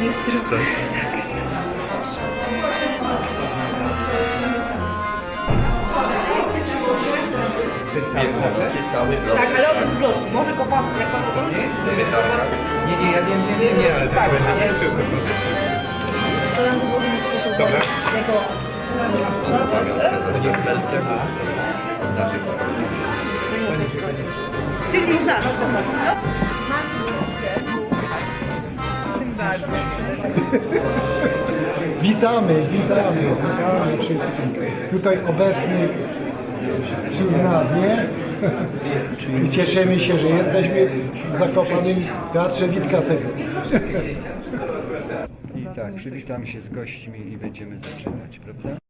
Tak. Cały blok. Tak, ale on jest blok. Może go pan, jak pan to Nie, nie, ja wiem, nie, nie, nie, ale tak to nam było mieć Dobra. Znaczy Czyli zna, no zobacz. No. Witamy, witamy, witamy wszystkich tutaj obecnych wśród nas, nie? I cieszymy się, że jesteśmy w Zakopanym Teatrze Witkasego. I tak, przywitamy się z gośćmi i będziemy zaczynać, prawda?